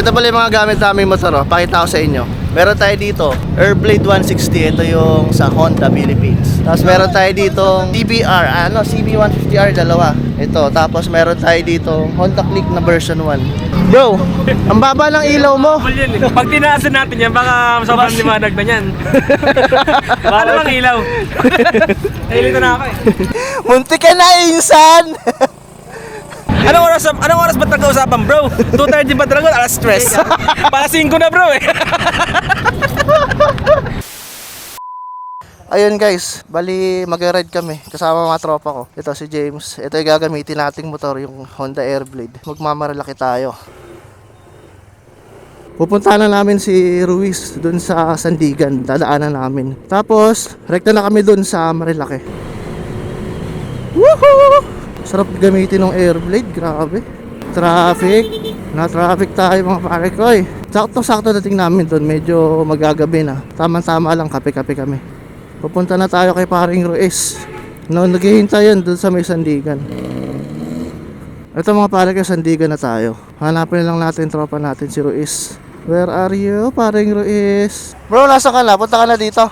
Ito pala yung mga gamit namin motor, oh. Pakita ko sa inyo. Meron tayo dito, Airblade 160. Ito yung sa Honda Philippines. Tapos meron tayo dito CBR, ano, CB150R dalawa. Ito, tapos meron tayo dito Honda Click na version 1. Bro, ang baba ng ilaw mo. Pag tinaasan natin yan, baka sobrang limanag na yan. baka namang ilaw. Nahilito na ako eh. Munti ka na, insan! Anong oras, anong oras ba nag-uusapan bro? 2.30 ba talaga? Alas 3. Para 5 na bro eh. Ayun guys, bali mag-ride kami kasama mga tropa ko. Ito si James. Ito yung gagamitin nating motor, yung Honda Airblade. Magmamaralaki tayo. Pupunta na namin si Ruiz dun sa Sandigan. Dadaanan namin. Tapos, rekta na kami dun sa Marilaki. Woohoo! Sarap gamitin ng Airblade, grabe. Traffic. Na-traffic tayo mga pare ko eh. Sakto-sakto dating namin dun, medyo magagabi na. Tama-tama lang, kape-kape kami. Pupunta na tayo kay paring Ruiz. No, naghihintay yan dun sa may Sandigan. Ito mga pare ko, Sandigan na tayo. Hanapin lang natin tropa natin si Ruiz. Where are you, paring Ruiz? Bro, nasa ka na? Punta ka na dito.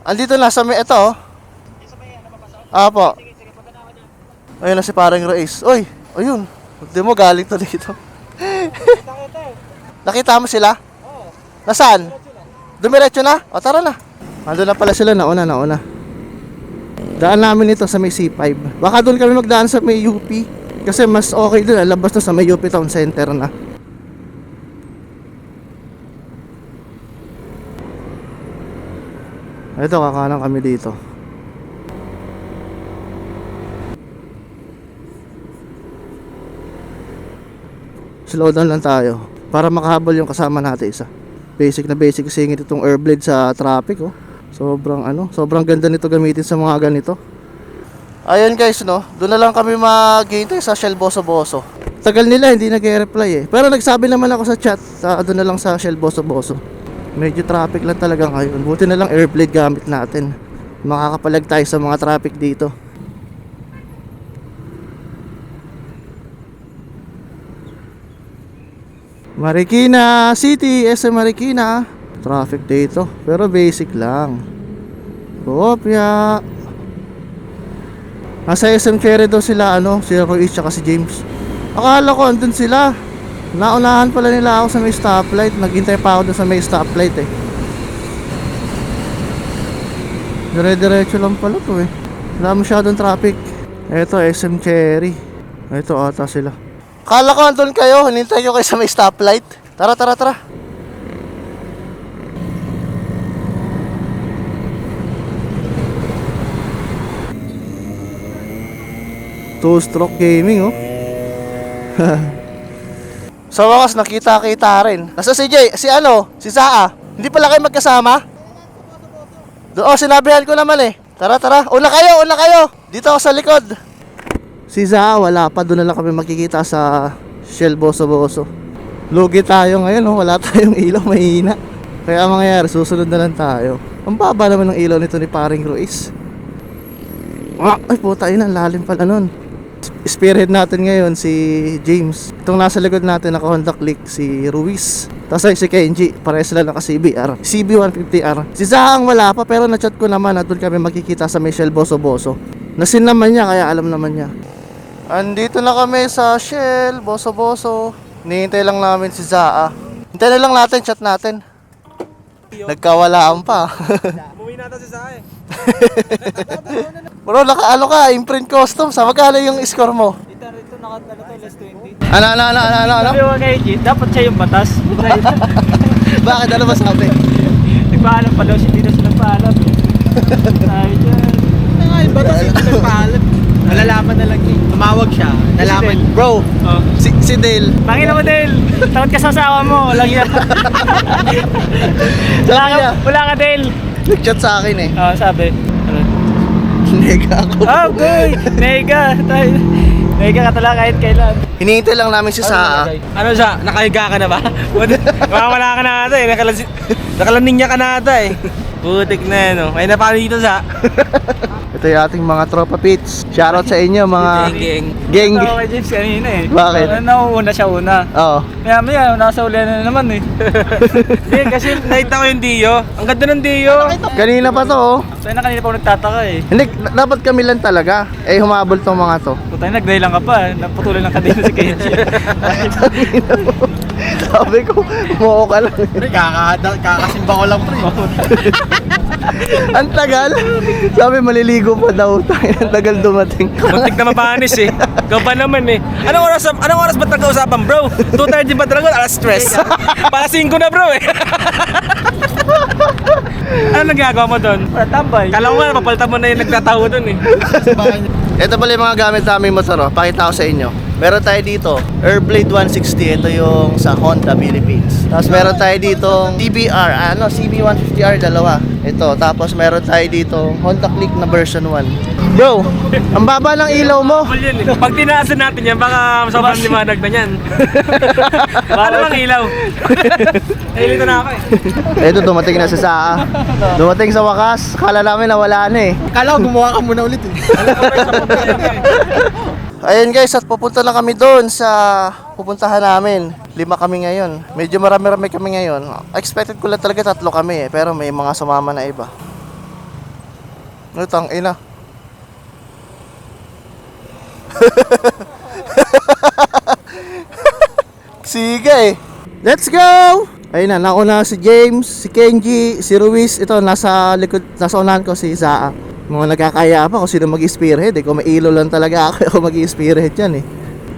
Andito na sa may ito oh. Apo. Ayun na si paring Ruiz. Uy, ayun. Hindi mo galing to dito. Nakita mo sila? Oo. Nasaan? Dumiretso na? O tara na. Ando na pala sila, nauna, nauna. Daan namin ito sa may C5. Baka doon kami magdaan sa may UP. Kasi mas okay doon, labas na sa may UP Town Center na. Ito, kakanan kami dito. Slow down lang tayo para makahabol yung kasama natin isa. Basic na basic singit itong airblade sa traffic oh. Sobrang ano, sobrang ganda nito gamitin sa mga ganito. Ayun guys no, doon na lang kami maghihintay sa Shell Boso Boso. Tagal nila hindi nag-reply eh. Pero nagsabi naman ako sa chat, sa doon na lang sa Shell Boso Boso. Medyo traffic lang talaga ngayon. Buti na lang airblade gamit natin. Makakapalag tayo sa mga traffic dito. Marikina City, SM Marikina. Traffic dito, pero basic lang. Kopya. Nasa SM Cherry daw sila, ano, si Roy tsaka si James. Akala ko andun sila. Naunahan pala nila ako sa may stoplight. Naghintay pa ako sa may stoplight eh. Dire-diretso lang pala to eh. Wala masyadong traffic. Eto, SM Cherry. Ito ata sila. Kala ko andun kayo, hinintay ko kayo sa may stoplight. Tara, tara, tara. Two-stroke gaming, oh. Sa wakas, nakita-kita rin. Nasa si Jay, si ano, si Saa. Hindi pala kayo magkasama? Do oh, sinabihan ko naman eh. Tara, tara. Una kayo, una kayo. Dito ako sa likod. Si Zaa, wala pa. Doon na lang kami makikita sa Shell Boso Boso. Lugi tayo ngayon, oh. wala tayong ilaw, mahina. Kaya ang mangyayari, susunod na lang tayo. Ang baba naman ng ilaw nito ni paring Ruiz. Ah, ay puta, yun ang lalim pala nun. Spearhead natin ngayon si James. Itong nasa likod natin naka Honda Click si Ruiz. Tapos si Kenji, pares sila naka CBR. CB150R. Si Zahang wala pa pero na-chat ko naman na doon kami makikita sa Michelle Boso Boso. Nasin naman niya kaya alam naman niya. Andito na kami sa Shell, Boso Boso. Nihintay lang namin si Zaa. Hintay na lang natin, chat natin. Nagkawalaan pa. Umuwi na si Sae. Bro, nakaano ka, imprint custom. Sa magkano yung score mo? Dito, dito, naka, ano to, less 20. Ano, ano, ano, ano, ano? Sabi ko kay G, dapat siya yung batas. Bakit? Ano ba sabi? Nagpaalam pa daw hindi na siya nagpaalam. Sabi niya. nga yung batas yung nagpaalam. Malalaman na lang yun. Tumawag siya. Nalaman. Bro, Oh. si, si Dale. Pangin mo, Del. Takot ka sa asawa mo. Walang yan. wala ka, niya? wala ka, Del. Nag-chat sa akin eh. Oh, sabi. Ano? Nega ako. Oh, good. Nega. Tayo. Nega ka talaga kahit kailan. Hinihintay lang namin si Saa. Ano siya? Nakahiga ka na ba? Wala ka na ata eh. Nakalan, nakalaning niya ka na ata eh. Putik na no. Ay na paano dito sa? Ito yung ating mga tropa pits. Shoutout sa inyo mga Geng. Geng. Ito kay James kanina eh. Bakit? Uh, nauuna siya una. Oo. Maya maya, nasa uli na naman eh. Hindi, kasi nakita ko yung Dio. Ang ganda ng Dio. Kanina pa to oh. So na kanina pa ako nagtataka eh. Hindi, dapat kami lang talaga. Eh, humabol tong mga to. Puta, nagday lang ka pa. eh. Naputuloy lang kadena si Kenji. Sabi ko, mo ka lang. Pre, kakasimba ko lang pre. Ang tagal. Sabi, maliligo pa daw. Ang tagal dumating. Muntik na mapanis eh. Ikaw pa naman eh. Anong oras, anong oras ba nag-uusapan bro? 2.30 ba talaga? Alas stress. Para 5 na bro eh. ano nagagawa mo doon? Tambay. Kala ko nga, papalitan mo na yung nagtatawa doon eh. Ito pala yung mga gamit naming motor. Oh. Pakita ko sa inyo. Meron tayo dito, Airblade 160. Ito yung sa Honda Philippines. Tapos meron tayo dito, TBR, ano, CB150R, dalawa. Ito, tapos meron tayo dito, Honda Click na version 1. Bro, ang baba ng ilaw mo. Yun eh. Pag tinaasan natin yan, baka sobrang liwanag na yan. Paano bang ilaw? Nahilito na ako eh. Ito, dumating na sa saa. Dumating sa wakas. Kala namin nawala na eh. Kala ko gumawa ka muna ulit eh. Ayun guys, at pupunta na kami doon sa pupuntahan namin. Lima kami ngayon. Medyo marami-rami kami ngayon. Expected ko lang talaga tatlo kami eh, pero may mga sumama na iba. Ano tang ina? Siga eh. Let's go! Ayun na, nauna si James, si Kenji, si Ruiz. Ito, nasa likod, nasa unahan ko si Zaa. Mga nagkakaya pa kung sino mag-spearhead eh. Kung may ilo lang talaga ako, ako mag-spearhead yan eh.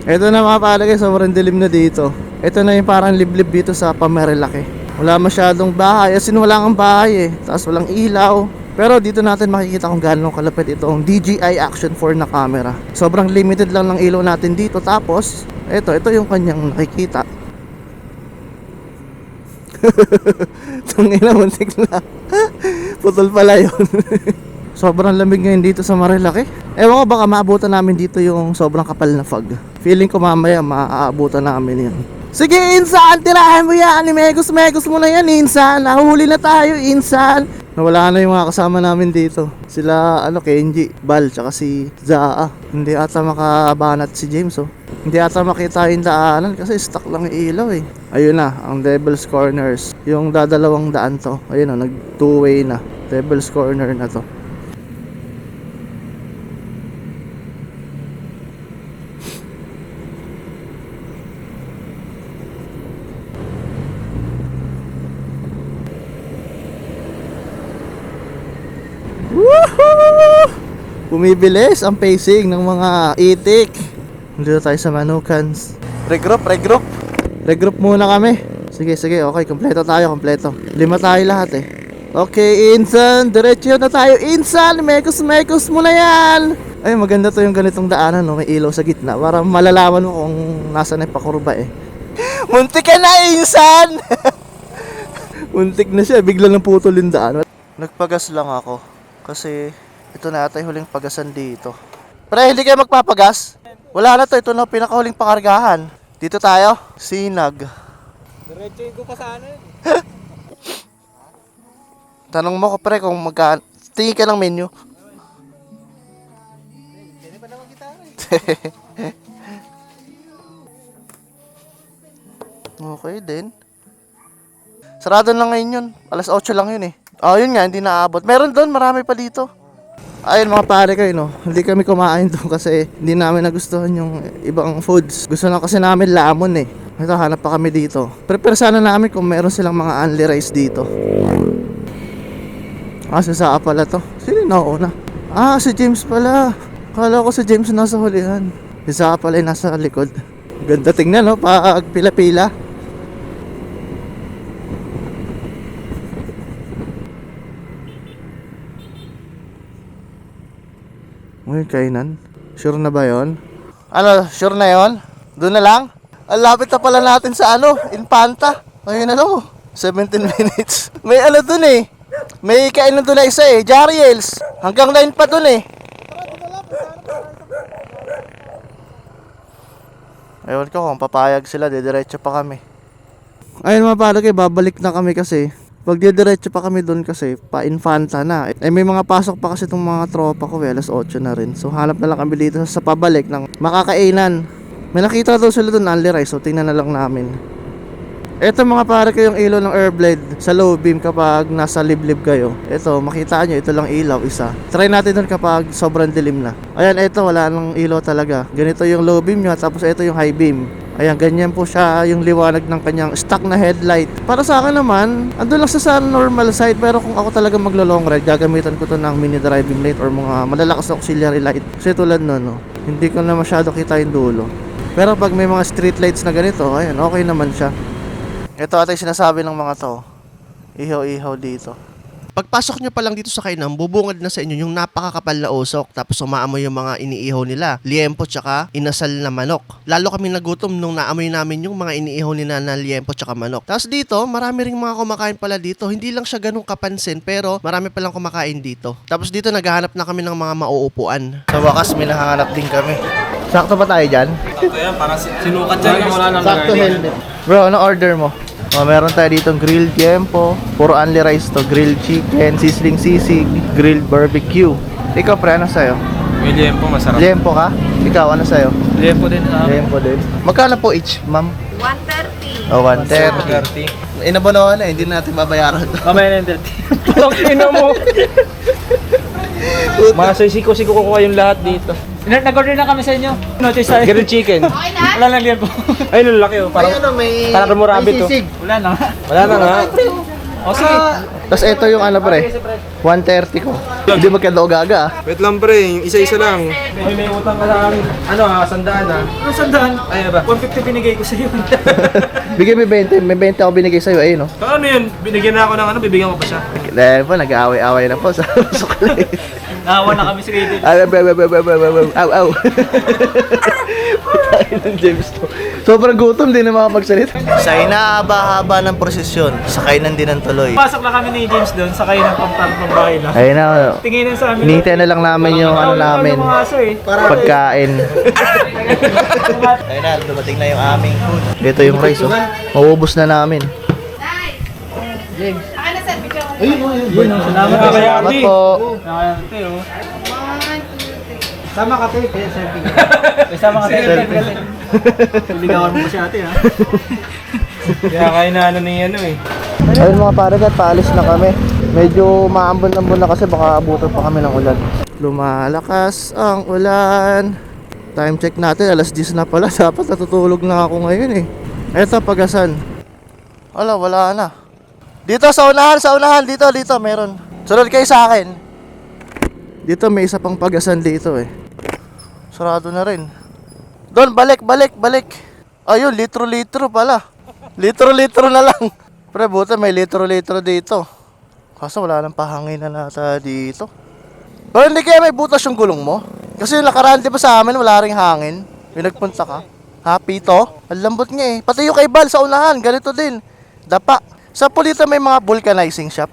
Ito na mga palagay, sobrang dilim na dito. Ito na yung parang liblib dito sa Pamarilaki. Wala masyadong bahay, as in wala kang bahay eh. Tapos walang ilaw. Pero dito natin makikita kung gaano kalapit itong DJI Action 4 na camera. Sobrang limited lang ng ilaw natin dito. Tapos, ito, ito yung kanyang nakikita. Tangina, muntik na. Putol pala yun. Sobrang lamig ngayon dito sa Marilaki. Ewan ko baka maabutan namin dito yung sobrang kapal na fog. Feeling ko mamaya maaabutan namin yan. Sige, Insan! Tirahan mo yan! Megos-megos mo na yan, Insan! Nahuhuli na tayo, Insan! Nawala na yung mga kasama namin dito. Sila, ano, Kenji, Bal, tsaka si Zaa. Hindi ata makabanat si James, oh. Hindi ata makita yung daanan kasi stuck lang yung ilaw, eh. Ayun na, ang Devil's Corners. Yung dadalawang daan to. Ayun, oh, nag two-way na. Devil's Corner na to. Woohoo! Bumibilis ang pacing ng mga itik. Nandito tayo sa Manukans. Regroup, regroup. Regroup muna kami. Sige, sige, okay. Kompleto tayo, kompleto. Lima tayo lahat eh. Okay, Insan. Diretso na tayo, Insan. Mekos, mekos mo na yan. Ay, maganda to yung ganitong daanan, no? May ilaw sa gitna. Para malalaman mo kung nasa na pakurba eh. Muntik ka na, Insan! Muntik na siya. Bigla lang putol yung daan. Nagpagas lang ako. Kasi ito na ata yung huling pagasan dito. Pre, hindi kayo magpapagas? Wala na to. Ito na pinakahuling pakargahan. Dito tayo. Sinag. Diretso ko pa sana yun. Tanong mo ko pre kung magka... Tingin ka ng menu. okay din. Sarado lang ngayon yun. Alas 8 lang yun eh. Oh, yun nga, hindi naabot. Meron doon, marami pa dito. Ayun mga pare kayo, no? Hindi kami kumain doon kasi hindi namin nagustuhan yung ibang foods. Gusto na kasi namin lamon eh. Ito, hanap pa kami dito. Prepare sana namin kung meron silang mga unli rice dito. Ah, si Saa pala to. Sino yung nauna? Ah, si James pala. Kala ko si James nasa hulihan. Si Saa pala yung nasa likod. Ganda tingnan, no? Pag pila-pila. Uy, kainan. Sure na ba yon? Ano, sure na yon? Doon na lang? Ang lapit na pala natin sa ano, Infanta. Ayun ano, 17 minutes. May ano dun eh. May kainan dun na isa eh, Jariels. Hanggang 9 pa dun eh. Ewan ko kung papayag sila, didiretso pa kami. Ayun mga palagay, babalik na kami kasi Pag didiretso pa kami doon kasi, pa Infanta na. Eh may mga pasok pa kasi itong mga tropa ko, eh, alas 8 na rin. So hanap na lang kami dito sa pabalik ng makakainan. May nakita daw sila doon, Only Rice, so tingnan na lang namin. Ito mga pare ko yung ilaw ng Airblade sa low beam kapag nasa liblib kayo. Ito, makita nyo, ito lang ilaw, isa. Try natin doon kapag sobrang dilim na. Ayan, ito, wala nang ilaw talaga. Ganito yung low beam nyo, tapos ito yung high beam. Ayan, ganyan po siya yung liwanag ng kanyang stock na headlight. Para sa akin naman, andun lang sa sa normal side, pero kung ako talaga maglo long ride, gagamitan ko to ng mini driving light or mga malalakas na auxiliary light. Kasi tulad nun, no, hindi ko na masyado kita yung dulo. Pero pag may mga street lights na ganito, ayan, okay naman siya. Ito ata yung sinasabi ng mga to. Ihaw-ihaw dito. Pagpasok nyo pa lang dito sa kainan, bubungad na sa inyo yung napakakapal na usok tapos umaamoy yung mga iniihaw nila. Liempo tsaka inasal na manok. Lalo kami nagutom nung naamoy namin yung mga iniihaw nila na liempo tsaka manok. Tapos dito, marami ring mga kumakain pala dito. Hindi lang siya ganun kapansin pero marami palang kumakain dito. Tapos dito naghahanap na kami ng mga mauupuan. Sa wakas, may nahanap din kami. Sakto ba tayo dyan? Ayan, parang sinukat dyan. Wala nang Sakto helmet. Bro, ano order mo? Oh, meron tayo ditong grilled tiempo, puro only rice to, grilled chicken, sizzling sisig, grilled barbecue. Ikaw pre, ano sa'yo? William po, masarap. Liempo ka? Ikaw, ano sa'yo? Liempo din sa Liempo din. Magkano po each, ma'am? 130. Oh, 130. Inabono na, hindi natin babayaran to. Kamaya na yung 30. Putang ina mo. Mga sisiko-siko ko yung lahat dito. Nag-order na kami sa inyo. Notice tayo. Grilled chicken. Okay na? Wala lang yan po. Ay, lalaki oh. Parang, ano, may... parang rumurabi to. Wala na. Wala na nga. O sige. Tapos ito yung ano pre, 130 ko. Hindi magkano gaga ah. Wait lang pre, yung isa-isa lang. May may utang ka amin. Ano ah, sandaan ah. Ano sandaan? Ay, ba? 150 binigay ko sa iyo. Bigyan mo 20, may 20 ako binigay sa'yo, ayun no. So ano yun? Binigyan na ako ng ano, bibigyan ko pa siya. Dahil po, nag-aaway-aaway na po sa sukli. Awa na kami sa Rated. Aw, aw, aw, aw, aw, aw, aw, aw. ng James to. Sobrang gutom, din na makapagsalita. Sa inaaba-haba ng prosesyon, sakay ng dinantuloy. Pasok na kami ni James doon, sakay ng pamparang bahay lang. Ayun na, oh. Tinginan sa amin. Hinihintay na lang namin yung ano namin. Eh. Pagkain. Ayun na, dumating na yung aming food. Ito yung rice, oh. Mauubos na namin. James. Saka na sir, bigyan ko. Salamat Salamat Ate. po. Nakakante oh. Sama ka te, kaya selfie. Sama ka te, selfie. Ligawan mo si ate ha. Kaya kaya na ano ni ano eh. Ayun mga paragat, paalis na kami. Medyo maambon-ambon na kasi baka abutan pa kami ng ulan. Lumalakas ang ulan. Time check natin, alas 10 na pala. Dapat natutulog na ako ngayon eh. Eto, pagasan. Wala, wala na. Dito sa unahan, sa unahan, dito, dito, meron. Sunod kayo sa akin. Dito may isa pang pagasan dito eh. Sarado na rin. Doon, balik, balik, balik. Ayun, litro-litro pala. Litro-litro na lang. Pre, buta may litro-litro dito. Kaso wala nang pahangin na nata dito. Pero hindi kaya may butas yung gulong mo? Kasi yung nakaraan di ba sa amin wala ring hangin? Yung nagpunta ka? Happy to? Ang lambot nga eh. Pati yung kay Bal sa unahan, ganito din. Dapa. Sa Pulita may mga vulcanizing shop.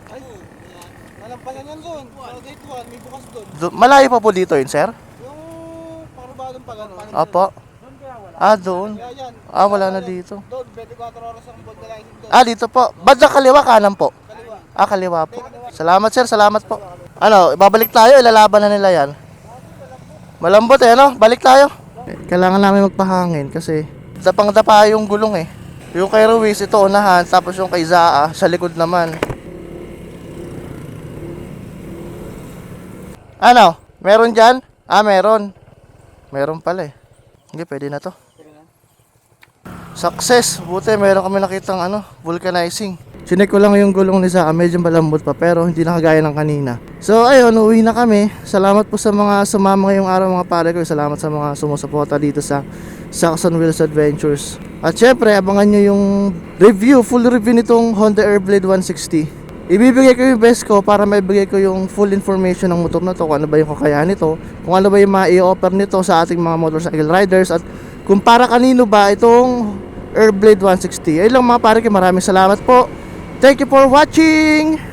Alam pala yan doon. 1, may bukas doon. Do- malayo pa po dito yun, sir? Yung parubadong pa gano'n. Opo. Ah, doon. yan. Ah, wala na dito. Doon, 24 oras ang lighting doon. Ah, dito po. Banda kaliwa, kanan po. Ah, kaliwa po. Salamat sir, salamat po. Ano, babalik tayo, ilalaban na nila yan. Malambot eh, ano? Balik tayo. Kailangan namin magpahangin kasi dapang dapa yung gulong eh. Yung kay Ruiz, ito unahan, tapos yung kay Zaa, sa likod naman. Ano? Meron dyan? Ah, meron. Meron pala eh. Hindi, pwede na to. Success! Buti, meron kami nakitang ano, vulcanizing. Sinek ko lang yung gulong ni Zaka, medyo malambot pa pero hindi nakagaya ng kanina. So ayun, uwi na kami. Salamat po sa mga sumama ngayong araw mga pare ko. Salamat sa mga sumusuporta dito sa Saxon Wheels Adventures. At syempre, abangan nyo yung review, full review nitong Honda Airblade 160. Ibibigay ko yung best ko para maibigay ko yung full information ng motor na to, kung ano ba yung kakayahan nito, kung ano ba yung ma-i-offer nito sa ating mga motorcycle riders at kung para kanino ba itong Airblade 160. Ayun lang mga pare maraming salamat po. Thank you for watching!